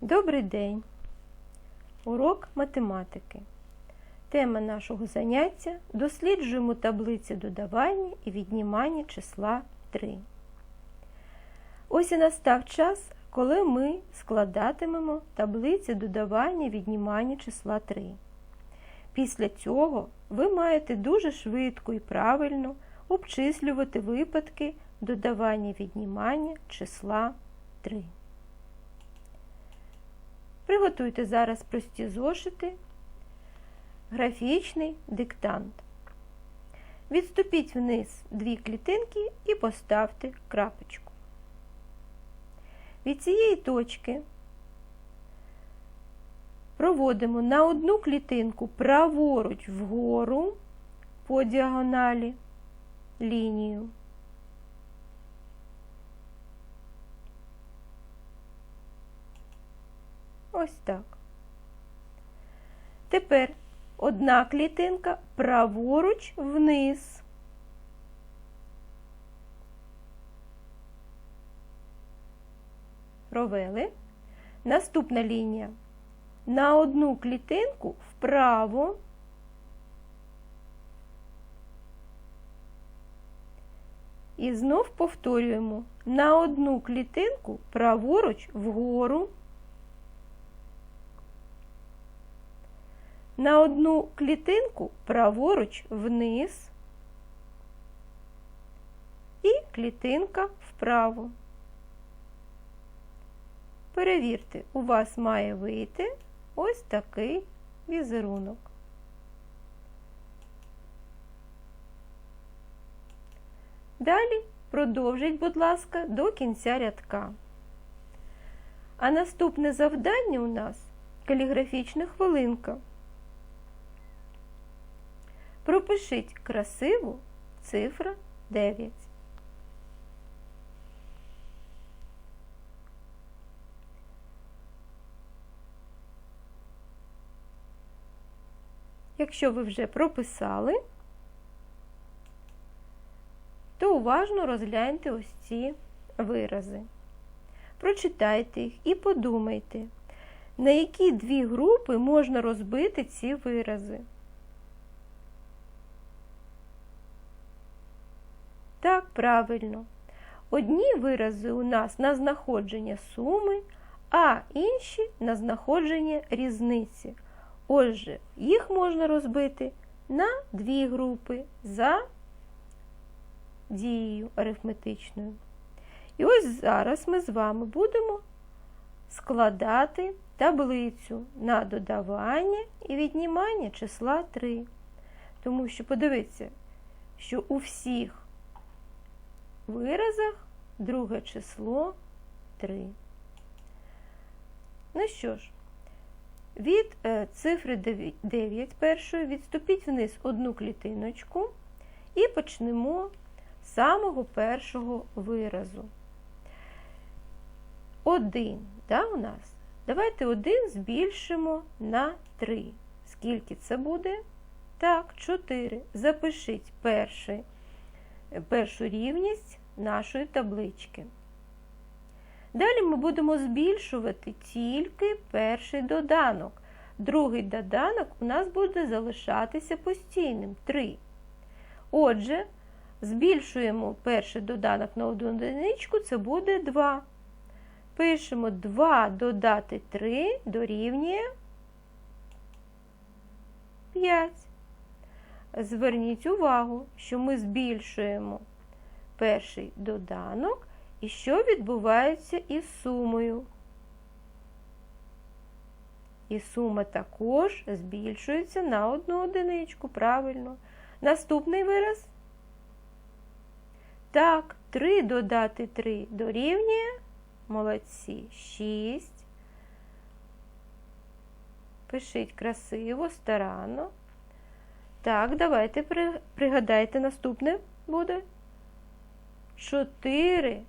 Добрий день! Урок математики. Тема нашого заняття досліджуємо таблиці додавання і віднімання числа 3. Ось і настав час, коли ми складатимемо таблиці додавання і віднімання числа 3. Після цього ви маєте дуже швидко і правильно обчислювати випадки додавання віднімання числа 3. Приготуйте зараз прості зошити, графічний диктант. Відступіть вниз дві клітинки і поставте крапочку. Від цієї точки проводимо на одну клітинку праворуч вгору по діагоналі лінію. Ось так. Тепер одна клітинка праворуч вниз. Провели. Наступна лінія. На одну клітинку вправо. І знов повторюємо на одну клітинку праворуч вгору. На одну клітинку праворуч вниз і клітинка вправо. Перевірте, у вас має вийти ось такий візерунок. Далі продовжіть, будь ласка, до кінця рядка. А наступне завдання у нас каліграфічна хвилинка. Пропишіть красиву цифра 9. Якщо ви вже прописали, то уважно розгляньте ось ці вирази. Прочитайте їх і подумайте, на які дві групи можна розбити ці вирази. Так, правильно. Одні вирази у нас на знаходження суми, а інші на знаходження різниці. Отже, їх можна розбити на дві групи за дією арифметичною. І ось зараз ми з вами будемо складати таблицю на додавання і віднімання числа 3. Тому що подивіться, що у всіх виразах друге число 3. Ну що ж, від е, цифри 9 першої відступіть вниз одну клітиночку і почнемо з самого першого виразу. Один, да, у нас? Давайте один збільшимо на 3. Скільки це буде? Так, 4. Запишіть перший, першу рівність нашої таблички. Далі ми будемо збільшувати тільки перший доданок. Другий доданок у нас буде залишатися постійним 3. Отже, збільшуємо перший доданок на одну одиничку, це буде 2. Пишемо 2 додати 3 дорівнює 5. Зверніть увагу, що ми збільшуємо перший доданок. І що відбувається із сумою? І сума також збільшується на одну одиничку, правильно. Наступний вираз. Так, 3 додати 3 дорівнює. Молодці, 6. Пишіть красиво, старанно. Так, давайте пригадайте, наступне буде. 4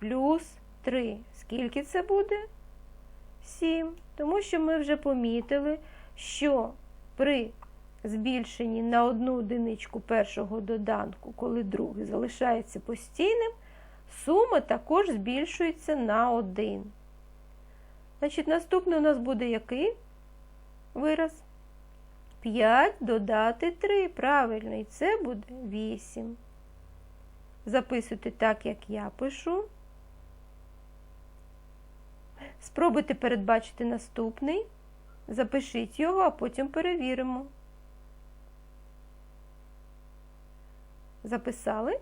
плюс 3. Скільки це буде? 7. Тому що ми вже помітили, що при збільшенні на одну одиничку першого доданку, коли другий залишається постійним, сума також збільшується на 1. Значить, наступний у нас буде який вираз? 5 додати 3. Правильно, і це буде 8. Записуйте так, як я пишу. Спробуйте передбачити наступний. Запишіть його, а потім перевіримо. Записали?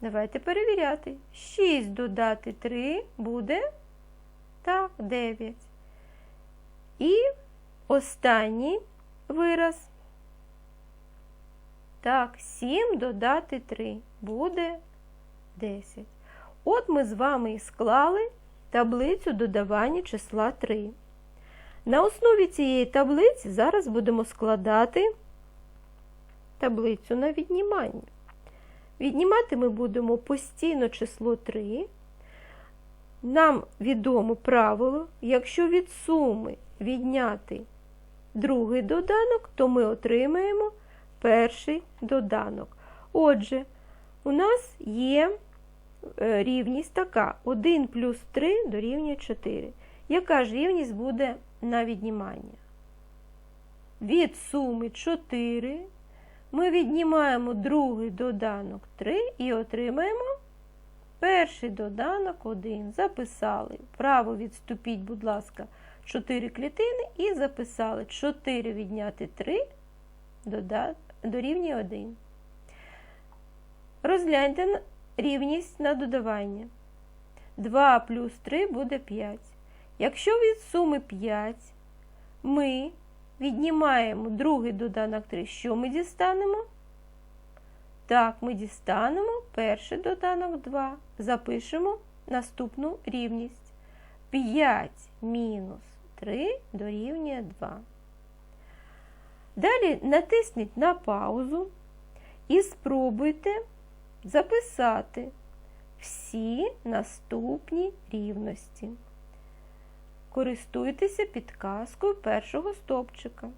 Давайте перевіряти. 6 додати 3 буде так, 9. І останній вираз. Так, 7 додати 3 буде 10. От ми з вами і склали таблицю додавання числа 3. На основі цієї таблиці зараз будемо складати таблицю на віднімання. Віднімати ми будемо постійно число 3. Нам відомо правило, якщо від суми відняти другий доданок, то ми отримаємо перший доданок. Отже, у нас є е, рівність така: 1 плюс 3 дорівнює 4. Яка ж рівність буде на віднімання? Від суми 4 ми віднімаємо другий доданок 3 і отримаємо перший доданок 1. Записали. Право відступіть, будь ласка, 4 клітини і записали 4 відняти 3 дорівнює 1. Розгляньте рівність на додавання. 2 плюс 3 буде 5. Якщо від суми 5 ми віднімаємо другий доданок 3, що ми дістанемо? Так, ми дістанемо перший доданок 2. Запишемо наступну рівність. 5 мінус 3 дорівнює 2. Далі натисніть на паузу і спробуйте записати всі наступні рівності. Користуйтеся підказкою першого стовпчика.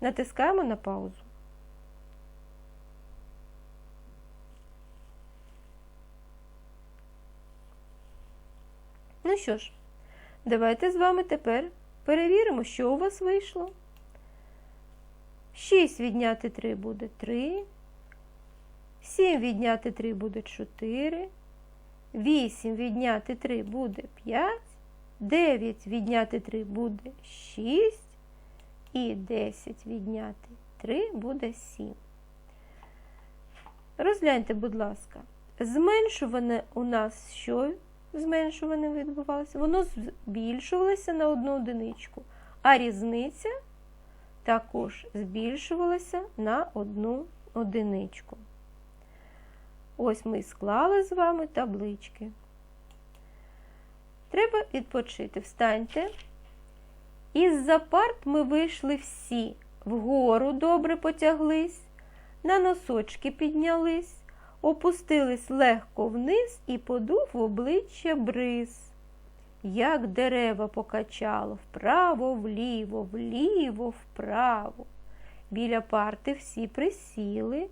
Натискаємо на паузу. Ну що ж, давайте з вами тепер перевіримо, що у вас вийшло. 6 відняти 3 буде 3. 7 відняти 3 буде 4. 8 відняти 3 буде 5. 9 відняти 3 буде 6. І 10 відняти 3 буде 7. Розгляньте, будь ласка, зменшуване у нас що зменшуване відбувалося? Воно збільшувалося на одну одиничку, а різниця також збільшувалася на одну одиничку. Ось ми склали з вами таблички. Треба відпочити. Встаньте. Із-за парт ми вийшли всі, вгору добре потяглись, на носочки піднялись, опустились легко вниз і подув в обличчя бриз. Як дерева покачало вправо, вліво, вліво, вправо. Біля парти всі присіли,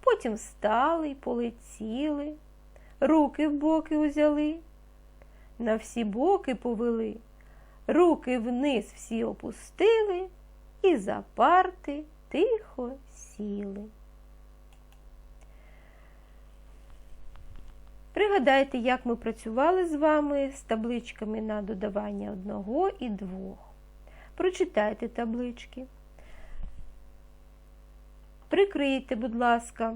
потім встали й полетіли, руки в боки узяли, на всі боки повели, руки вниз всі опустили і за парти тихо сіли. Пригадайте, як ми працювали з вами з табличками на додавання одного і двох. Прочитайте таблички. Прикрийте, будь ласка,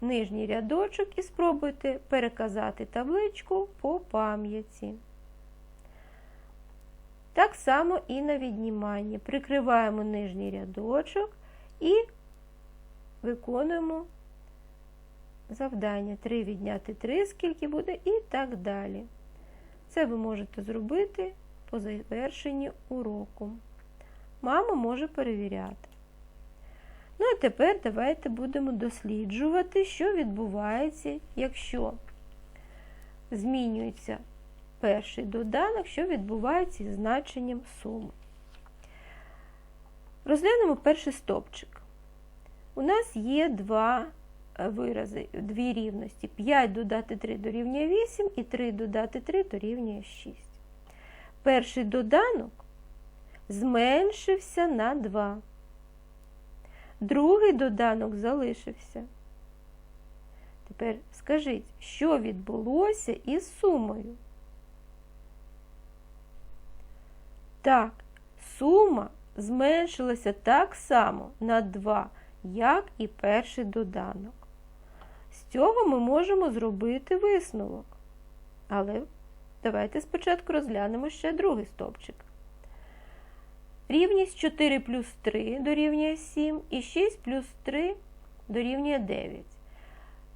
нижній рядочок і спробуйте переказати табличку по пам'яті. Так само і на відніманні. Прикриваємо нижній рядочок і виконуємо завдання 3 відняти 3, скільки буде, і так далі. Це ви можете зробити по завершенні уроку. Мама може перевіряти. Ну, а тепер давайте будемо досліджувати, що відбувається, якщо змінюється перший доданок, що відбувається із значенням суми. Розглянемо перший стопчик. У нас є два вирази, дві рівності. 5 додати 3 дорівнює 8 і 3 додати 3 дорівнює 6. Перший доданок зменшився на 2. Другий доданок залишився. Тепер скажіть, що відбулося із сумою? Так, сума зменшилася так само на 2, як і перший доданок. Цього ми можемо зробити висновок. Але давайте спочатку розглянемо ще другий стовпчик. Рівність 4 плюс 3 дорівнює 7 і 6 плюс 3 дорівнює 9.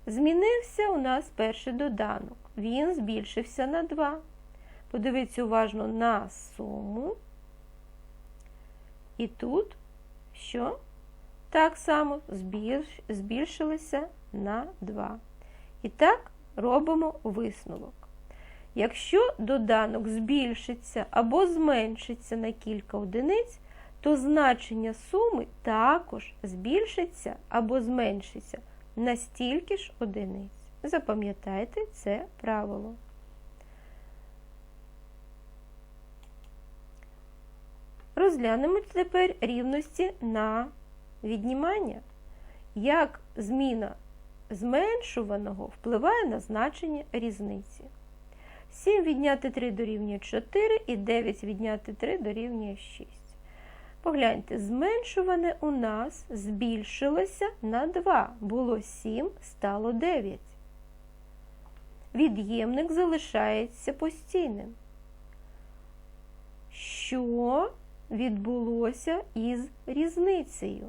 Змінився у нас перший доданок. Він збільшився на 2. Подивіться уважно на суму. І тут що? Так само збільшилися на 2. І так робимо висновок. Якщо доданок збільшиться або зменшиться на кілька одиниць, то значення суми також збільшиться або зменшиться на стільки ж одиниць. Запам'ятайте це правило. Розглянемо тепер рівності на віднімання. Як зміна зменшуваного впливає на значення різниці. 7 відняти 3 дорівнює 4 і 9 відняти 3 дорівнює 6. Погляньте, зменшуване у нас збільшилося на 2. Було 7, стало 9. Від'ємник залишається постійним. Що відбулося із різницею?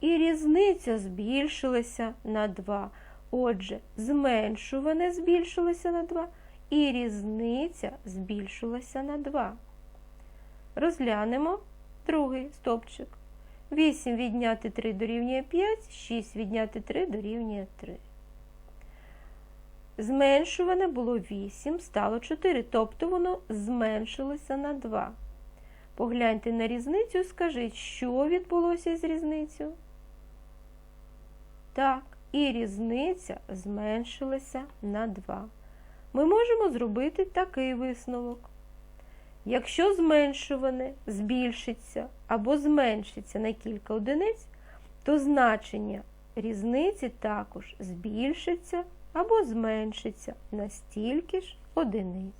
І різниця збільшилася на 2. Отже, зменшуване збільшилося на 2, і різниця збільшилася на 2. Розглянемо другий стопчик. 8 відняти 3 дорівнює 5, 6 відняти 3 дорівнює 3. Зменшуване було 8, стало 4, тобто воно зменшилося на 2. Погляньте на різницю, скажіть, що відбулося з різницею? Так, і різниця зменшилася на 2. Ми можемо зробити такий висновок. Якщо зменшуване збільшиться або зменшиться на кілька одиниць, то значення різниці також збільшиться або зменшиться на стільки ж одиниць.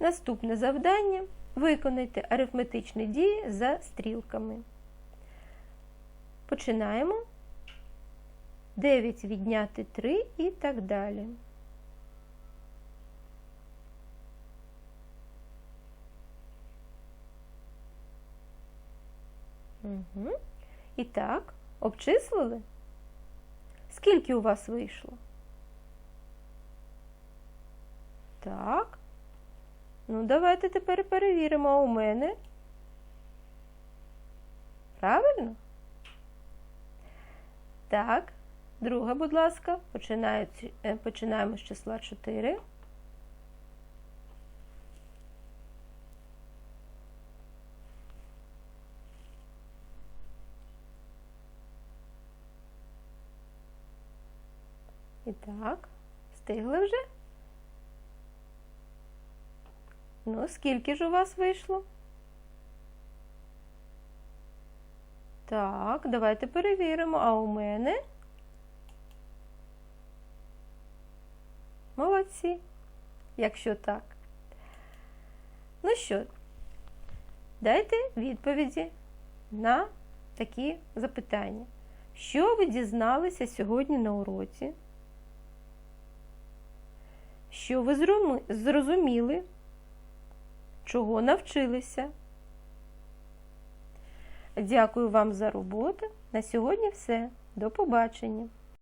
Наступне завдання виконайте арифметичні дії за стрілками. Починаємо. 9 відняти 3 і так далі. Угу. І так, обчислили? Скільки у вас вийшло? Так. Ну, давайте тепер перевіримо у мене. Правильно? Так, друга, будь ласка, е, починаємо з числа 4. І так, встигли вже? Ну, скільки ж у вас вийшло? Так, давайте перевіримо, а у мене. Молодці, якщо так. Ну що, дайте відповіді на такі запитання. Що ви дізналися сьогодні на уроці? Що ви зрозуміли? Чого навчилися? Дякую вам за роботу. На сьогодні все. До побачення!